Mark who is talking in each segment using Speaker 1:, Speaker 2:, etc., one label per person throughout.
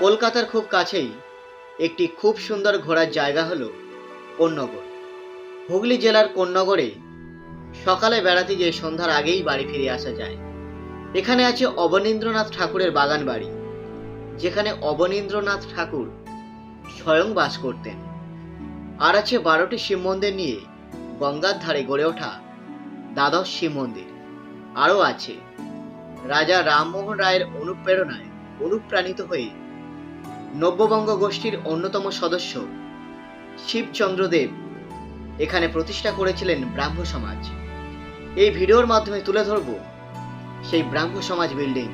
Speaker 1: কলকাতার খুব কাছেই একটি খুব সুন্দর ঘোরার জায়গা হলো কোন্নগর। হুগলি জেলার কোন্নগরে সকালে বেড়াতে গিয়ে সন্ধ্যার আগেই বাড়ি ফিরে আসা যায়। এখানে আছে অবনীন্দ্রনাথ ঠাকুরের বাগান বাড়ি, যেখানে অবনীন্দ্রনাথ ঠাকুর স্বয়ং বাস করতেন। আর আছে বারোটি শিব মন্দির নিয়ে গঙ্গার ধারে গড়ে ওঠা দ্বাদশ শিব মন্দির। আরও আছে। রাজা রামমোহন রায়ের অনুপ্রেরণায় অনুপ্রাণিত হয়ে নব্যবঙ্গ গোষ্ঠীর অন্যতম সদস্য শিবচন্দ্রদেব। এখানে প্রতিষ্ঠা করেছিলেন ব্রাহ্ম সমাজ। এই ভিডিওর মাধ্যমে তুলে ধরব সেই ব্রাহ্ম সমাজ বিল্ডিং।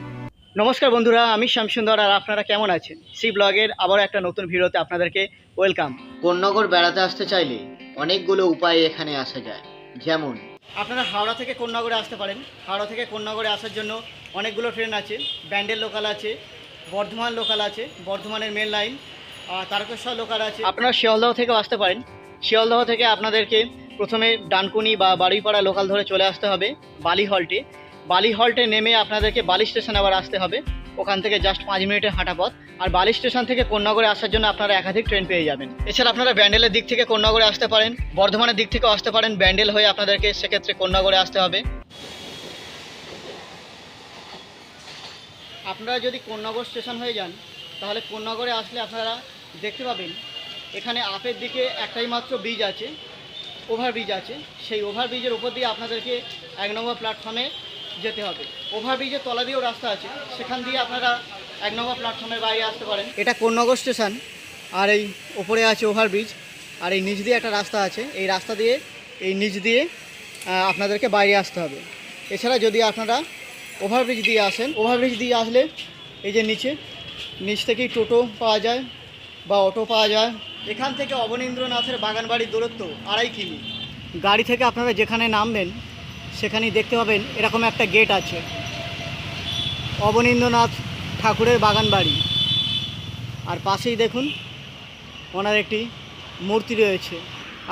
Speaker 2: নমস্কার বন্ধুরা আমি শ্যামসুন্দর আর আপনারা কেমন আছেন? সি ব্লগের আবারও একটা নতুন ভিডিওতে আপনাদেরকে ওয়েলকাম।
Speaker 1: কোন্নগর বেড়াতে আসতে চাইলে অনেকগুলো উপায়ে এখানে আসা যায়। যেমন
Speaker 2: আপনারা হাওড়া থেকে কোন্নগরে আসতে পারেন। হাওড়া থেকে কোন্নগরে আসার জন্য অনেকগুলো ট্রেন আছে ব্যান্ডেল লোকাল আছে বর্ধমান লোকাল আছে, বর্ধমানের মেন লাইন তারকেশ্বর লোকাল আছে। আপনারা শিয়ালদহ থেকেও আসতে পারেন। শিয়ালদহ থেকে আপনাদেরকে প্রথমে ডানকুনি বা বাড়িপাড়া লোকাল ধরে চলে আসতে হবে, বালি হল্টে বালি হল্টে নেমে আপনাদেরকে বালি স্টেশন আবার আসতে হবে। ওখান থেকে জাস্ট পাঁচ মিনিটের হাঁটা পথ। আর বালি স্টেশন থেকে কোন্নগরে আসার জন্য আপনারা একাধিক ট্রেন পেয়ে যাবেন। এছাড়া আপনারা ব্যান্ডেলের দিক থেকে কোন্নগরে আসতে পারেন, বর্ধমানের দিক থেকেও আসতে পারেন। ব্যান্ডেল হয়ে আপনাদেরকে সেক্ষেত্রে কোন্নগরে আসতে হবে। আপনারা যদি কোন্নগর স্টেশন হয়ে যান, তাহলে কোন্নগরে আসলে আপনারা দেখতে পাবেন, এখানে আপের দিকে একটাই মাত্র ব্রিজ আছে ওভারব্রিজ আছে। সেই ওভারব্রিজের উপর দিয়ে আপনাদেরকে এক নম্বর প্ল্যাটফর্মে যেতে হবে। ওভারব্রিজের তলা দিয়েও রাস্তা আছে, সেখান দিয়ে আপনারা এক নম্বর প্ল্যাটফর্মের বাইরে আসতে পারেন। এটা কোন্নগর স্টেশন, আর এই ওপরে আছে ওভারব্রিজ আর এই নিচ দিয়ে একটা রাস্তা আছে। এই রাস্তা দিয়ে, এই নিচ দিয়ে আপনাদেরকে বাইরে আসতে হবে। এছাড়া যদি আপনারা ওভারব্রিজ দিয়ে আসেন। ওভারব্রিজ দিয়ে আসলে এই যে নিচে, নিচ থেকেই টোটো পাওয়া যায় বা অটো পাওয়া যায়। এখান থেকে অবনীন্দ্রনাথের বাগান বাড়ির দূরত্ব আড়াই কিমি। গাড়ি থেকে আপনারা যেখানে নামবেন, সেখানেই দেখতে পাবেন এরকম একটা গেট আছে। অবনীন্দ্রনাথ ঠাকুরের বাগান বাড়ি আর পাশেই দেখুন, ওনার একটি মূর্তি রয়েছে।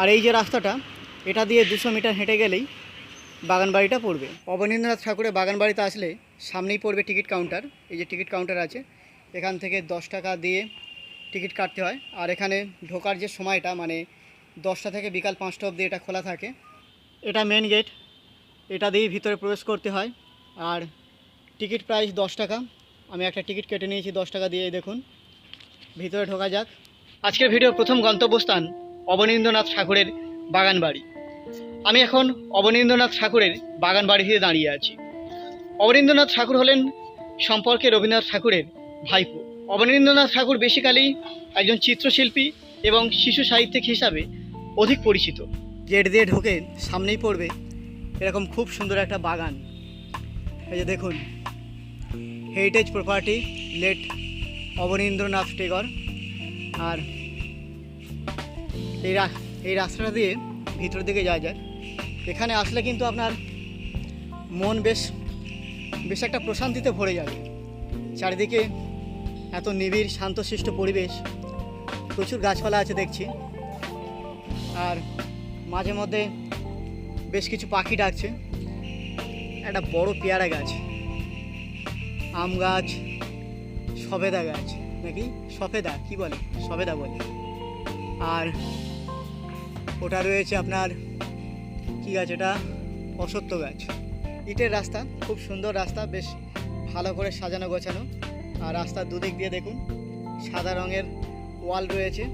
Speaker 2: আর এই যে রাস্তাটা, এটা দিয়ে দুশো মিটার হেঁটে গেলেই বাগান বাড়িটা পড়বে। অবনীন্দ্রনাথ ঠাকুরের বাগান বাড়িতে আসলে সামনেই পড়বে টিকিট কাউন্টার। এই যে টিকিট কাউন্টার আছে, এখান থেকে দশ টাকা দিয়ে টিকিট কাটতে হয়। আর এখানে ঢোকার যে সময়টা মানে দশটা থেকে বিকাল পাঁচটা অবধি এটা খোলা থাকে। এটা মেন গেট এটা দিয়েই ভিতরে প্রবেশ করতে হয়। আর টিকিট প্রাইস দশ টাকা। আমি একটা টিকিট কেটে নিয়েছি দশ টাকা দিয়ে দেখুন। ভিতরে ঢোকা যাক। আজকের ভিডিওর প্রথম গন্তব্যস্থান অবনীন্দ্রনাথ ঠাকুরের বাগান বাড়ি আমি এখন অবনীন্দ্রনাথ ঠাকুরের বাগান বাড়িতে দাঁড়িয়ে আছি। অবনীন্দ্রনাথ ঠাকুর হলেন সম্পর্কে রবীন্দ্রনাথ ঠাকুরের ভাইপো। অবনীন্দ্রনাথ ঠাকুর বেসিক্যালি একজন চিত্রশিল্পী এবং শিশু সাহিত্যিক হিসাবে অধিক পরিচিত। গেট দিয়ে ঢোকে সামনেই পড়বে এরকম খুব সুন্দর একটা বাগান। এই যে দেখুন heritage property late Abanindranath Tagore. আর এই এই রাস্তাটা দিয়ে ভিতর দিকে যাওয়া যায় এখানে আসলে কিন্তু আপনার মন বেশ বেশ একটা প্রশান্তিতে ভরে যাবে। চারিদিকে এত নিবিড়, শান্তশিষ্ট পরিবেশ, প্রচুর গাছপালা আছে দেখছি। আর মাঝে মধ্যে বেশ কিছু পাখি ডাকছে। একটা বড় পেয়ারা গাছ, আম গাছ, সবেদা গাছ, নাকি? সফেদা, কি বলে? সবেদা বলে। আর ওটা রয়েছে আপনার কি গাছ এটা? অসত্য গাছ। ইটের রাস্তা, খুব সুন্দর রাস্তা, বেশ ভালো করে সাজানো গোছানো। আর রাস্তার দুদিক দিয়ে দেখুন, সাদা রঙের ওয়াল রয়েছে।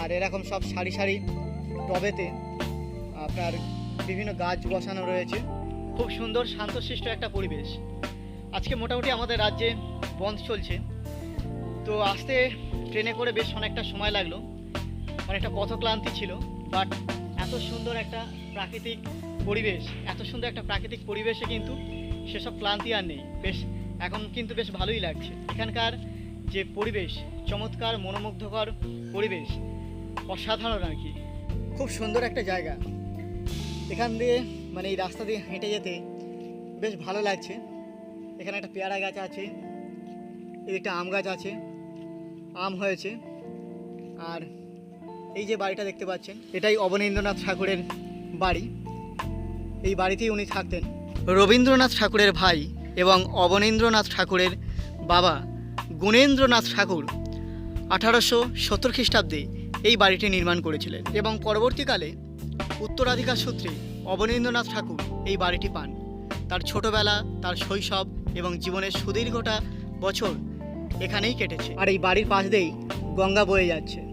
Speaker 2: আর এরকম সব সারি সারি টবেতে আপনার বিভিন্ন গাছ বসানো রয়েছে। খুব সুন্দর শান্তশিষ্ট একটা পরিবেশ। আজকে মোটামুটি আমাদের রাজ্যে বন্ধ চলছে। তো আসতে ট্রেনে করে বেশ অনেকটা সময় লাগল। অনেকটা পথক্লান্তি ছিল, বাট এত সুন্দর একটা প্রাকৃতিক পরিবেশ, এত সুন্দর একটা প্রাকৃতিক পরিবেশে কিন্তু সেসব ক্লান্তি আর নেই। বেশ, এখন কিন্তু বেশ ভালোই লাগছে। এখানকার যে পরিবেশ, চমৎকার মনোমুগ্ধকর পরিবেশ, অসাধারণ আর কি। খুব সুন্দর একটা জায়গা। এখান দিয়ে মানে এই রাস্তা দিয়ে হেঁটে যেতে বেশ ভালো লাগছে। এখানে একটা পেয়ারা গাছ আছে একটা আম গাছ আছে, আম হয়েছে। আর এই যে বাড়িটা দেখতে পাচ্ছেন, এটাই অবনীন্দ্রনাথ ঠাকুরের বাড়ি। এই বাড়িতেই উনি থাকতেন। রবীন্দ্রনাথ ঠাকুরের ভাই এবং অবনীন্দ্রনাথ ঠাকুরের বাবা গুণেন্দ্রনাথ ঠাকুর আঠারোশো সত্তর খ্রিস্টাব্দে এই বাড়িটি নির্মাণ করেছিলেন এবং পরবর্তীকালে উত্তরাধিকার সূত্রে অবনীন্দ্রনাথ ঠাকুর এই বাড়িটি পান। তার ছোটবেলা, তার শৈশব এবং জীবনের সুদীর্ঘটা বছর এখানেই কেটেছে। আর এই বাড়ির পাশ দিয়েই গঙ্গা বয়ে যাচ্ছে।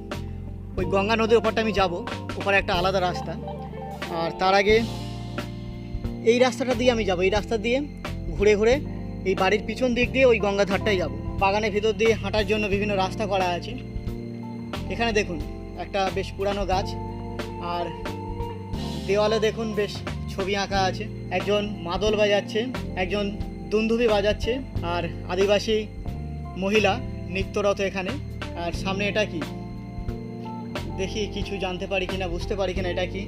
Speaker 2: ওই গঙ্গা নদীর ওপরটা আমি যাব। ওপারে একটা আলাদা রাস্তা। আর তার আগে এই রাস্তাটা দিয়ে আমি যাব। এই রাস্তা দিয়ে ঘুরে ঘুরে এই বাড়ির পিছন দিক দিয়ে ওই গঙ্গা ধারটাই যাব। বাগানের ভিতর দিয়ে হাঁটার জন্য বিভিন্ন রাস্তা করা আছে। এখানে দেখুন, একটা বেশ পুরানো গাছ। আর দেওয়ালে দেখুন, বেশ ছবি আঁকা আছে। একজন মাদল বাজাচ্ছে, একজন দুন্দুবি বাজাচ্ছে। আর আদিবাসী মহিলা নৃত্যরত এখানে। আর সামনে এটা কি? দেখি কিছু জানতে পারি কিনা, বুঝতে পারি কিনা, এটা কি?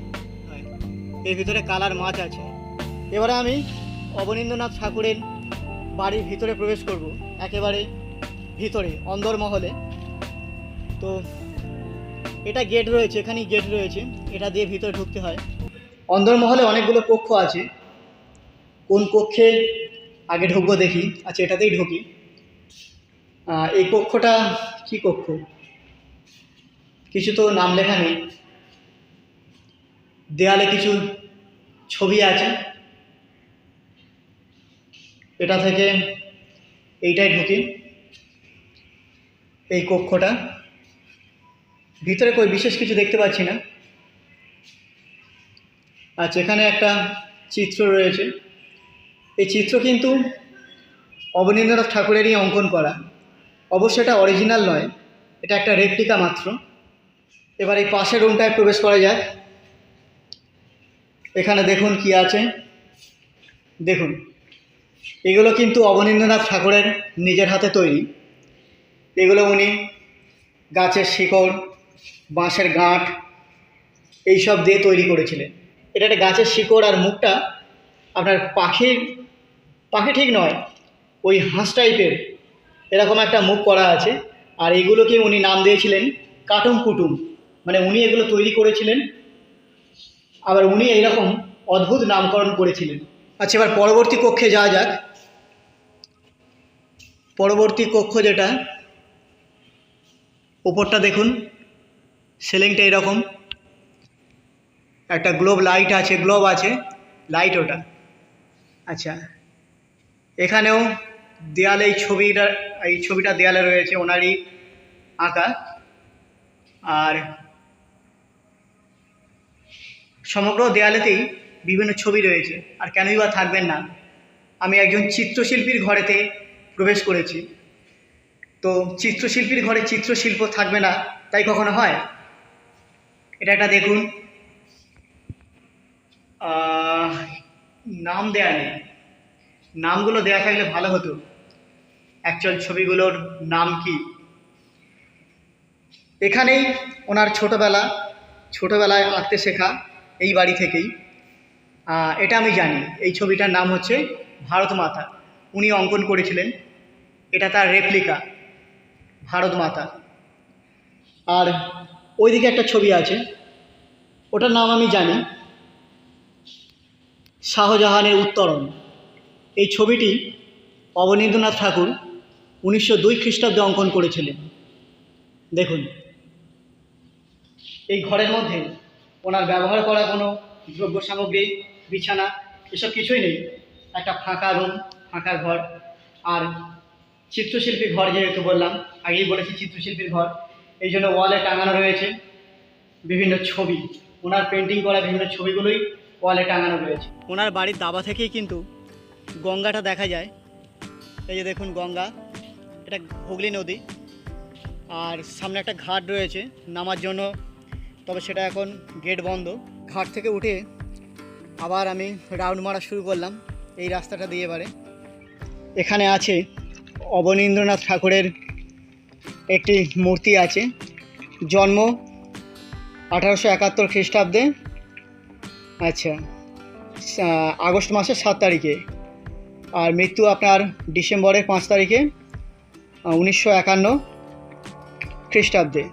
Speaker 2: এর ভিতরে কালার মাছ আছে। এবারে আমি অবনীন্দ্রনাথ ঠাকুরের বাড়ির ভিতরে প্রবেশ করব। একেবারে ভিতরে অন্দরমহলে তো এটা গেট রয়েছে, এখানেই গেট রয়েছে। এটা দিয়ে ভিতরে ঢুকতে হয়। অন্দরমহলে অনেকগুলো কক্ষ আছে। কোন কক্ষে আগে ঢুকবো দেখি। আচ্ছা এটাতেই ঢুকি। এই কক্ষটা কি কক্ষ? কিছু তো নাম লেখা নেই। দেয়ালে কিছু ছবি আছে। এটা থেকে এইটাই ঢুকি। এই কক্ষটা। ভিতরে কই বিশেষ কিছু দেখতে পাচ্ছি না। আচ্ছা এখানে একটা চিত্র রয়েছে। এই চিত্র কিন্তু অবনীন্দ্রনাথ ঠাকুরেরই অঙ্কন করা। অবশ্য এটা অরিজিনাল নয়, এটা একটা রেপ্লিকা মাত্র। এবার এই পাশের রুমটায় প্রবেশ করা যায়। এখানে দেখুন কি আছে। দেখুন, এগুলো কিন্তু অবনীন্দ্রনাথ ঠাকুরের নিজের হাতে তৈরি। এগুলো উনি গাছের শিকড়, বাঁশের গাঁট, এইসব দিয়ে তৈরি করেছিলেন। এটা একটা গাছের শিকড় আর মুখটা আপনার পাখির, পাখি ঠিক নয়, ওই হাঁস টাইপের। এরকম একটা মুখ করা আছে। আর এগুলোকে উনি নাম দিয়েছিলেন কাটুম কুটুম। মানে উনি এগুলো তৈরি করেছিলেন। আবার উনি এইরকম অদ্ভুত নামকরণ করেছিলেন। আচ্ছা এবার পরবর্তী কক্ষে যাওয়া যাক। পরবর্তী কক্ষ যেটা ওপরটা দেখুন, সিলিংটা এরকম। একটা গ্লোব লাইট আছে গ্লোব আছে লাইট ওটা। আচ্ছা এখানেও দেয়ালে এই ছবিটা এই ছবিটা দেয়ালে রয়েছে ওনারই আঁকা। আর সমগ্র দেয়ালেতেই বিভিন্ন ছবি রয়েছে, আর কেনই বা থাকবেন না। আমি একজন চিত্রশিল্পীর ঘরেতে প্রবেশ করেছি। তো চিত্রশিল্পীর ঘরে চিত্রশিল্প থাকবে না, তাই কখনো হয়? এটা একটা দেখুন। নাম দেয়া নেই। নামগুলো দেয়া থাকলে ভালো হতো। অ্যাকচুয়াল ছবিগুলোর নাম কি? এখানেই ওনার ছোটবেলা, ছোটবেলায় আঁকতে শেখা। এই বাড়ি থেকেই। এটা আমি জানি। এই ছবিটার নাম হচ্ছে ভারত মাতা উনি অঙ্কন করেছিলেন। এটা তার রেপ্লিকা ভারত মাতা আর ওইদিকে একটা ছবি আছে। ওটার নাম আমি জানি। শাহজাহানের উত্তরণ। এই ছবিটি অবনীন্দ্রনাথ ঠাকুর উনিশশো দুই খ্রিস্টাব্দে অঙ্কন করেছিলেন। দেখুন। এই ঘরের মধ্যে ওনার ব্যবহার করা কোনো দ্রব্য সামগ্রী, বিছানা, এসব কিছুই নেই। একটা ফাঁকা রুম ফাঁকা ঘর। আর চিত্রশিল্পীর ঘর যেহেতু বললাম, আগেই বলেছি চিত্রশিল্পীর ঘর। এই জন্য ওয়ালে টাঙানো রয়েছে বিভিন্ন ছবি। ওনার পেন্টিং করা বিভিন্ন ছবিগুলোই ওয়ালে টাঙানো রয়েছে। ওনার বাড়ির দাবা থেকেই কিন্তু গঙ্গাটা দেখা যায়। এই যে দেখুন গঙ্গা, এটা হুগলি নদী। আর সামনে একটা ঘাট রয়েছে, নামার জন্য তবে সেটা এখন গেট বন্ধ। ঘাট থেকে উঠে আবার আমি রাউন্ড মারা শুরু করলাম এই রাস্তাটা দিয়ে এবারে। এখানে আছে অবনীন্দ্রনাথ ঠাকুরের একটি মূর্তি আছে। জন্ম আঠারোশো একাত্তর খ্রিস্টাব্দে আচ্ছা আগস্ট মাসের সাত তারিখে। আর মৃত্যু আপনার ডিসেম্বরের পাঁচ তারিখে উনিশশো একান্ন খ্রিস্টাব্দে।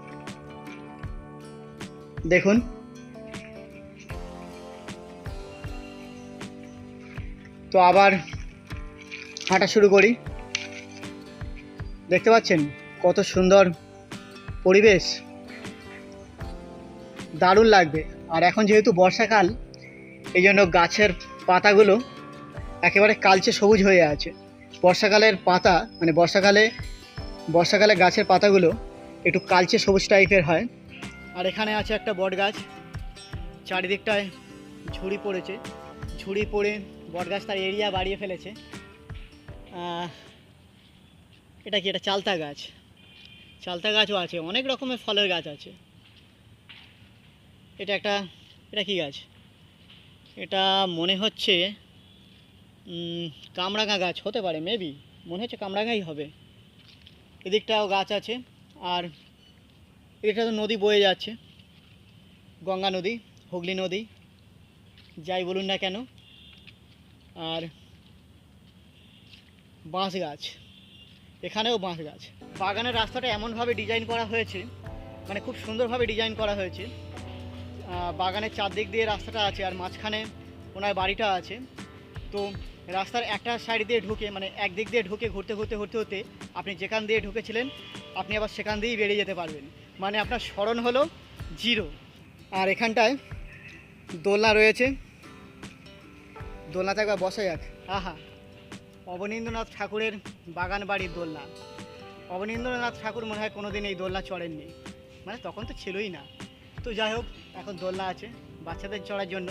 Speaker 2: দেখুন। তো আবার হাঁটা শুরু করি। দেখতে পাচ্ছেন কত সুন্দর পরিবেশ। দারুণ লাগবে। আর এখন যেহেতু বর্ষাকাল এই জন্য গাছের পাতাগুলো একেবারে কালচে সবুজ হয়ে আছে। বর্ষাকালের পাতা মানে বর্ষাকালে বর্ষাকালে গাছের পাতাগুলো একটু কালচে সবুজ টাইপের হয়। আর এখানে আছে একটা বট গাছ চারিদিকটায় ঝুড়ি পড়েছে। ঝুড়ি পড়ে বট গাছ তার এরিয়া বাড়িয়ে ফেলেছে। এটা কি এটা চালতা গাছ? চালতা গাছও আছে, অনেক রকমের ফলের গাছ আছে। এটা একটা, এটা কি গাছ? এটা মনে হচ্ছে কামরাঙা গাছ হতে পারে মেবি মনে হচ্ছে কামরাঙাই হবে। এদিকটাও গাছ আছে, আর এটা তো নদী বয়ে যাচ্ছে। গঙ্গা নদী, হুগলি নদী, যাই বলুন না কেন। আর বাঁশ গাছ, এখানেও বাঁশ গাছ। বাগানের রাস্তাটা এমনভাবে ডিজাইন করা হয়েছে মানে খুব সুন্দরভাবে ডিজাইন করা হয়েছে। বাগানের চারদিক দিয়ে রাস্তাটা আছে আর মাঝখানে ওনার বাড়িটা আছে। তো রাস্তার একটা সাইড দিয়ে ঢুকে মানে একদিক দিয়ে ঢুকে ঘুরতে ঘুরতে ঘুরতে হতে আপনি যেখান দিয়ে ঢুকেছিলেন, আপনি আবার সেখান দিয়েই বেরিয়ে যেতে পারবেন। মানে আপনার স্মরণ হলো জিরো। আর এখানটায় দোলনা রয়েছে। দোলনাতে একবার বসা যাক। আহা, অবনীন্দ্রনাথ ঠাকুরের বাগান বাড়ির দোলনা। অবনীন্দ্রনাথ ঠাকুর মনে হয় কোনোদিন এই দোলনা চড়েননি। মানে তখন তো ছিলই না। তো যাই হোক, এখন দোলনা আছে বাচ্চাদের চড়ার জন্য।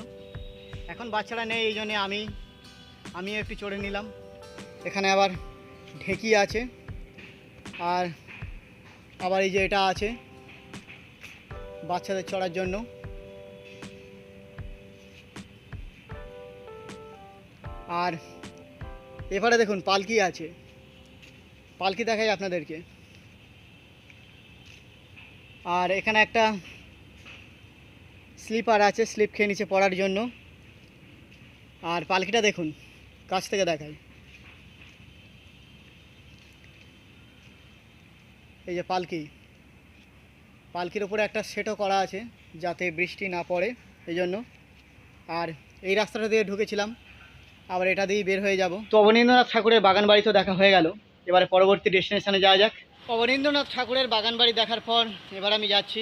Speaker 2: এখন বাচ্চারা নেই, এই জন্যে আমি, আমিও একটু চড়ে নিলাম। এখানে আবার ঢেকি আছে। আর আবার এই যে এটা আছে। বাচ্চাদের চড়ার জন্য। আর এবারে দেখুন, পালকি আছে। পালকি দেখাই আপনাদেরকে। আর এখানে একটা স্লিপার আছে, স্লিপ খেয়ে নিচে পড়ার জন্য। আর পালকিটা দেখুন, কাছ থেকে দেখাই। এই যে পালকি। পালকির ওপরে একটা সেটও করা আছে যাতে বৃষ্টি না পড়ে এই জন্য আর এই রাস্তাটা দিয়ে ঢুকেছিলাম, আবার এটা দিয়েই বের হয়ে যাব। তো অবনীন্দ্রনাথ ঠাকুরের বাগান তো দেখা হয়ে গেল। এবারে পরবর্তী ডেস্টিনেশনে যাওয়া যাক। অবনীন্দ্রনাথ ঠাকুরের বাগান বাড়ি দেখার পর এবার আমি যাচ্ছি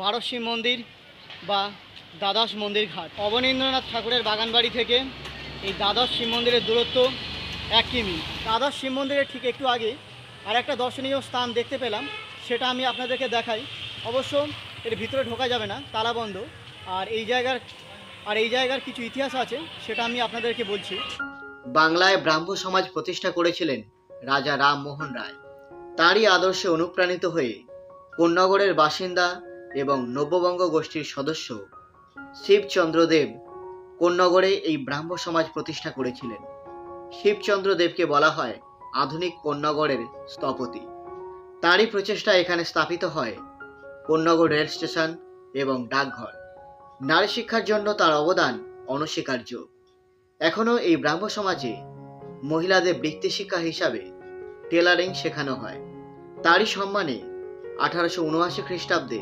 Speaker 2: বারোশি মন্দির বা দ্বাদশ মন্দির ঘাট। অবনীন্দ্রনাথ ঠাকুরের বাগান বাড়ি থেকে এই দ্বাদশ শিব মন্দিরের দূরত্ব এক কিমি। দ্বাদশ শিব মন্দিরের ঠিক একটু আগে আর একটা দর্শনীয় স্থান দেখতে পেলাম, সেটা আমি আপনাদেরকে দেখাই। অবশ্য এর ভিতরে ঢোকা যাবে না তালা বন্ধ আর এই জায়গার, আর এই জায়গার কিছু ইতিহাস আছে, সেটা আমি আপনাদেরকে বলছি।
Speaker 1: বাংলায় ব্রাহ্ম সমাজ প্রতিষ্ঠা করেছিলেন রাজা রামমোহন রায়। তাঁরই আদর্শে অনুপ্রাণিত হয়ে কোন্নগরের বাসিন্দা এবং নব্যবঙ্গ গোষ্ঠীর সদস্য শিবচন্দ্রদেব কোন্নগরে এই ব্রাহ্ম সমাজ প্রতিষ্ঠা করেছিলেন। শিবচন্দ্রদেবকে বলা হয় আধুনিক কোন্নগরের স্থপতি। তাঁরই প্রচেষ্টা এখানে স্থাপিত হয় কোন্নগর রেল স্টেশন এবং ডাকঘর। নারী শিক্ষার জন্য তার অবদান অনস্বীকার্য। এখনও এই ব্রাহ্ম সমাজে মহিলাদের বৃত্তি শিক্ষা হিসাবে টেলারিং শেখানো হয়। তারই সম্মানে আঠারোশো উনআশি খ্রিস্টাব্দে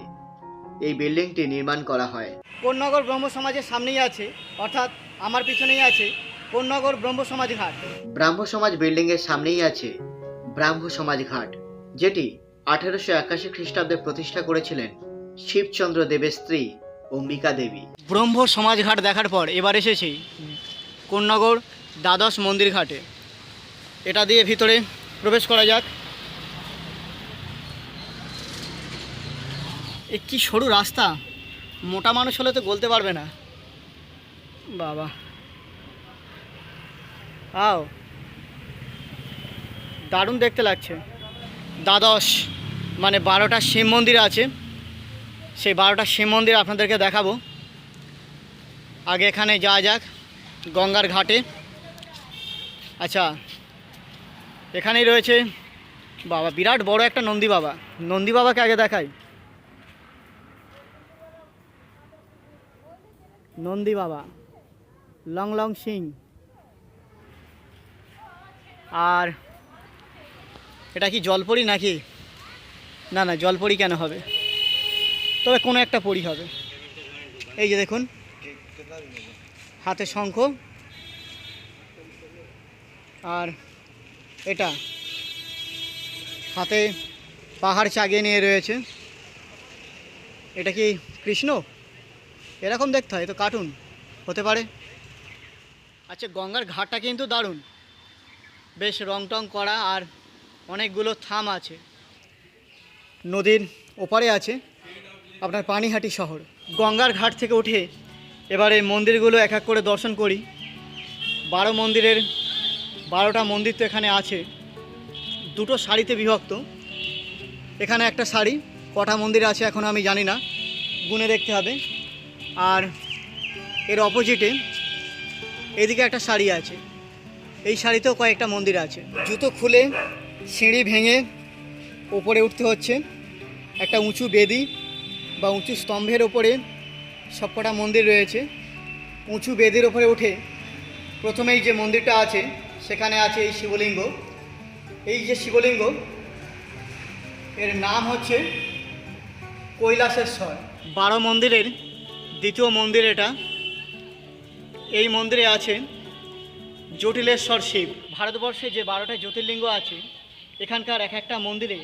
Speaker 1: এই বিল্ডিংটি নির্মাণ করা হয়।
Speaker 2: কোন্নগর ব্রহ্ম সমাজের সামনেই আছে অর্থাৎ আমার পিছনেই আছে কোন্নগর ব্রহ্ম সমাজ ঘাট।
Speaker 1: ব্রাহ্ম সমাজ বিল্ডিংয়ের সামনেই আছে ব্রাহ্ম সমাজ ঘাট যেটি আঠারোশো একাশি খ্রিস্টাব্দে প্রতিষ্ঠা করেছিলেন শিবচন্দ্র দেবের স্ত্রী অম্বিকা দেবী।
Speaker 2: ব্রহ্ম সমাজ ঘাট দেখার পর এবার এসেছি কোন্নগর দ্বাদশ মন্দির ঘাটে। এটা দিয়ে ভিতরে প্রবেশ করা যাক। এ কি সরু রাস্তা? মোটা মানুষ হলে তো বলতে পারবে না। বাবা। আও। দারুণ দেখতে লাগছে। দ্বাদশ। মানে বারোটা শিব মন্দির আছে। সেই বারোটা শিব মন্দির আপনাদেরকে দেখাবো। আগে এখানে যাওয়া যাক, গঙ্গার ঘাটে। আচ্ছা এখানেই রয়েছে, বাবা, বিরাট বড় একটা নন্দী বাবা। নন্দী বাবাকে আগে দেখাই। নন্দী বাবা, লং লং সিং। আর, এটা কি জলপরি নাকি? না না জলপরি কেন হবে? তবে কোনো একটা পরি হবে। এই যে দেখুন, হাতে শঙ্খ আর এটা হাতে পাহাড় চাগিয়ে নিয়ে রয়েছে। এটা কি কৃষ্ণ? এরকম দেখতে হয় তো কার্টুন হতে পারে। আচ্ছা গঙ্গার ঘাটটা কিন্তু দারুণ। বেশ রং টং করা আর অনেকগুলো থাম আছে। নদীর ওপারে আছে আপনার পানিহাটি শহর। গঙ্গার ঘাট থেকে উঠে এবারে মন্দিরগুলো এক এক করে দর্শন করি। বারো মন্দিরের বারোটা মন্দির তো এখানে আছে। দুটো শাড়িতে বিভক্ত। এখানে একটা শাড়ি কটা মন্দির আছে এখন আমি জানি না। গুনে দেখতে হবে। আর এর অপোজিটে এদিকে একটা শাড়ি আছে। এই শাড়িতেও কয়েকটা মন্দির আছে। জুতো খুলে, সিঁড়ি ভেঙে ওপরে উঠতে হচ্ছে। একটা উঁচু বেদি বা উঁচু স্তম্ভের ওপরে সবকটা মন্দির রয়েছে। উঁচু বেদির ওপরে উঠে প্রথমেই যে মন্দিরটা আছে, সেখানে আছে এই শিবলিঙ্গ। এই যে শিবলিঙ্গ, এর নাম হচ্ছে কৈলাসেশ্বর। বারো মন্দিরের দ্বিতীয় মন্দির এটা। এই মন্দিরে আছে জটিলেশ্বর শিব। ভারতবর্ষে যে বারোটা জ্যোতির্লিঙ্গ আছে এখানকার এক একটা মন্দিরে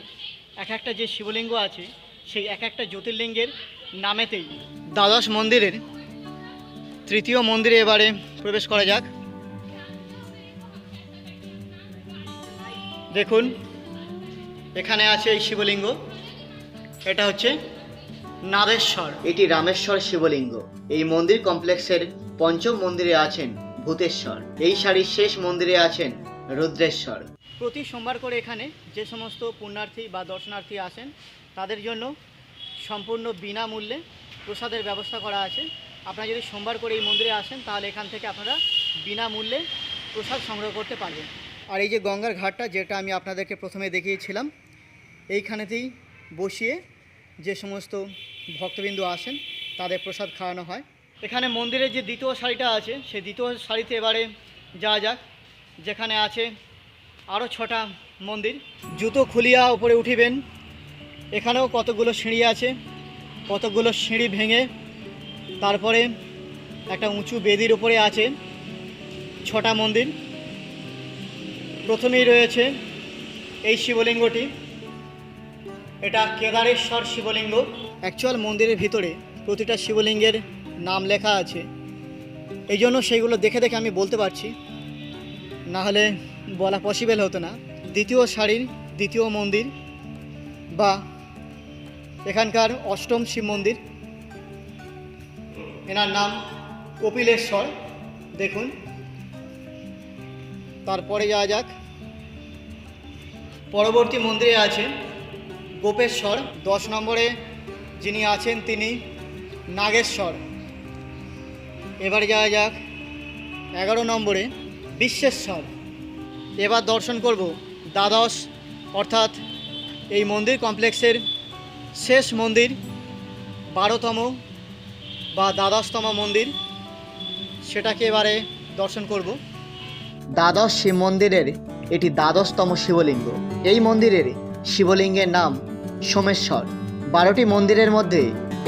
Speaker 2: এক একটা যে শিবলিঙ্গ আছে, সেই এক একটা জ্যোতির্লিঙ্গের নামেতেই দ্বাদশ মন্দিরের তৃতীয় মন্দিরে এবারে প্রবেশ করা যাক। দেখুন, এখানে আছে এই শিবলিঙ্গ। এটা হচ্ছে নাদেশ্বর।
Speaker 1: এটি রামেশ্বর শিবলিঙ্গ। এই মন্দির কমপ্লেক্সের পঞ্চম মন্দিরে আছেন ভূতেশ্বর। এই শাড়ির শেষ মন্দিরে আছেন রুদ্রেশ্বর।
Speaker 2: প্রতি সোমবার করে এখানে যে সমস্ত পুণ্যার্থী বা দর্শনার্থী আসেন, তাদের জন্য সম্পূর্ণ বিনামূল্যে প্রসাদের ব্যবস্থা করা আছে। আপনারা যদি সোমবার করে এই মন্দিরে আসেন, তাহলে এখান থেকে আপনারা বিনামূল্যে প্রসাদ সংগ্রহ করতে পারবেন। আর এই যে গঙ্গার ঘাটটা, যেটা আমি আপনাদেরকে প্রথমে দেখিয়েছিলাম, এইখানেতেই বসিয়ে যে সমস্ত ভক্তবিন্দু আসেন, তাদের প্রসাদ খাওয়ানো হয়। এখানে মন্দিরের যে দ্বিতীয় শাড়িটা আছে, সেই দ্বিতীয় শাড়িতে এবারে যাওয়া যাক। যেখানে আছে আরও ছটা মন্দির। জুতো খুলিয়া উপরে উঠিবেন। এখানেও কতগুলো সিঁড়ি আছে, কতগুলো সিঁড়ি ভেঙে। তারপরে একটা উঁচু বেদির উপরে আছে ছটা মন্দির। প্রথমেই রয়েছে এই শিবলিঙ্গটি। এটা কেদারেশ্বর শিবলিঙ্গ। অ্যাকচুয়াল মন্দিরের ভিতরে প্রতিটা শিবলিঙ্গের নাম লেখা আছে। এই জন্য সেইগুলো দেখে দেখে আমি বলতে পারছি। না হলে বলা পসিবল হতো না। দ্বিতীয় শাড়ির দ্বিতীয় মন্দির বা এখানকার অষ্টম শিব মন্দির। এনার নাম কপিলেশ্বর। দেখুন। তারপরে যাওয়া যাক। পরবর্তী মন্দিরে আছে গোপেশ্বর। দশ নম্বরে যিনি আছেন তিনি নাগেশ্বর। এবারে যাওয়া যাক। এগারো নম্বরে বিশ্বেশ্বর এবার দর্শন করব দ্বাদশ, অর্থাৎ এই মন্দির কমপ্লেক্সের শেষ মন্দির, বারোতম বা দ্বাদশতম মন্দির। সেটাকে এবারে দর্শন করব।
Speaker 1: দ্বাদশ শিব মন্দিরের এটি দ্বাদশতম শিবলিঙ্গ। এই মন্দিরের শিবলিঙ্গের নাম সোমেশ্বর। বারোটি মন্দিরের মধ্যে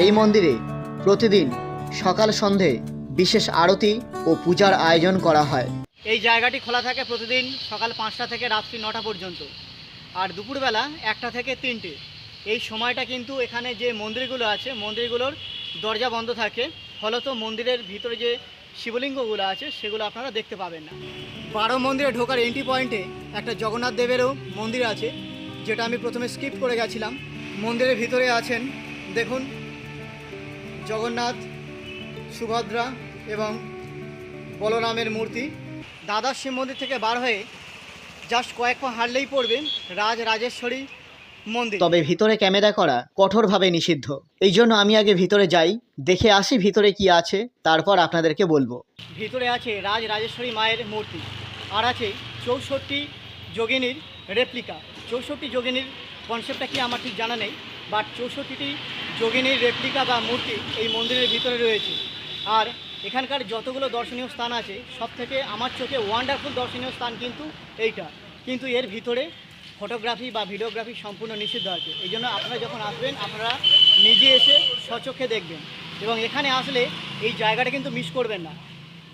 Speaker 1: এই মন্দিরে প্রতিদিন সকাল সন্ধে বিশেষ আরতি ও পূজার আয়োজন করা হয়।
Speaker 2: এই জায়গাটি খোলা থাকে প্রতিদিন সকাল পাঁচটা থেকে রাত্রি নটা পর্যন্ত। আর দুপুরবেলা একটা থেকে তিনটে। এই সময়টা কিন্তু এখানে যে মন্দিরগুলো আছে, মন্দিরগুলোর দরজা বন্ধ থাকে। ফলত মন্দিরের ভিতরে যে শিবলিঙ্গগুলো আছে, সেগুলো আপনারা দেখতে পাবেন না। বারো মন্দিরে ঢোকার এন্ট্রি পয়েন্টে একটা জগন্নাথ দেবেরও মন্দির আছে, যেটা আমি প্রথমে স্কিপ করে গেছিলাম। মন্দিরের ভিতরে আছেন, দেখুন, জগন্নাথ, সুভদ্রা এবং বলরামের মূর্তি। দ্বাদশ শিব মন্দির থেকে বার হয়ে জাস্ট কয়েক পা হাঁটলেই পড়বেন রাজ রাজেশ্বরী মন্দির।
Speaker 1: তবে ভিতরে ক্যামেরা করা কঠোরভাবে নিষিদ্ধ। এই জন্য আমি আগে ভিতরে যাই দেখে আসি ভিতরে কি আছে তারপর আপনাদেরকে বলব।
Speaker 2: ভিতরে আছে রাজ রাজেশ্বরী মায়ের মূর্তি আর আছে চৌষট্টি যোগিনীর রেপ্লিকা চৌষট্টি যোগিনীর কনসেপ্টটা কি আমার ঠিক জানা নেই বাট চৌষট্টিটি যোগিনীর রেপ্লিকা বা মূর্তি এই মন্দিরের ভিতরে রয়েছে। আর এখানকার যতগুলো দর্শনীয় স্থান আছে সব থেকে আমার চোখে ওয়ান্ডারফুল দর্শনীয় স্থান কিন্তু এইটা। কিন্তু এর ভিতরে ফটোগ্রাফি বা ভিডিওগ্রাফি সম্পূর্ণ নিষিদ্ধ আছে। এই জন্য আপনারা যখন আসবেন, আপনারা নিজে এসে স্বচক্ষে দেখবেন। এবং এখানে আসলে এই জায়গাটা কিন্তু মিস করবেন না।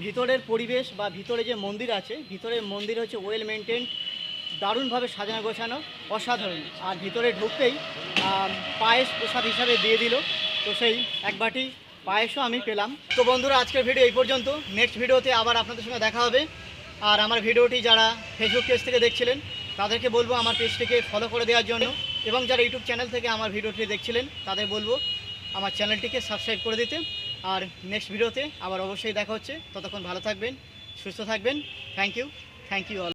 Speaker 2: ভিতরের পরিবেশ বা ভিতরে যে মন্দির আছে, ভিতরের মন্দির হচ্ছে ওয়েল মেনটেন দারুণভাবে সাজানো গোছানো, অসাধারণ। আর ভিতরে ঢুকতেই পায়েস প্রসাদ হিসাবে দিয়ে দিল। তো সেই এক বাটি পায়েসও আমি পেলাম। তো বন্ধুরা, আজকের ভিডিও এই পর্যন্ত। নেক্সট ভিডিওতে আবার আপনাদের সঙ্গে দেখা হবে। আর আমার ভিডিওটি যারা ফেসবুক পেজ থেকে দেখছিলেন, তাদেরকে বলব আমার পেজটিকে ফলো করে দেওয়ার জন্য। এবং যারা ইউটিউব চ্যানেল থেকে আমার ভিডিওটি দেখছিলেন, তাদের বলব আমার চ্যানেলটিকে সাবস্ক্রাইব করে দিতে। আর নেক্সট ভিডিওতে আবার অবশ্যই দেখা হচ্ছে। ততক্ষণ ভালো থাকবেন, সুস্থ থাকবেন। Thank you thank you all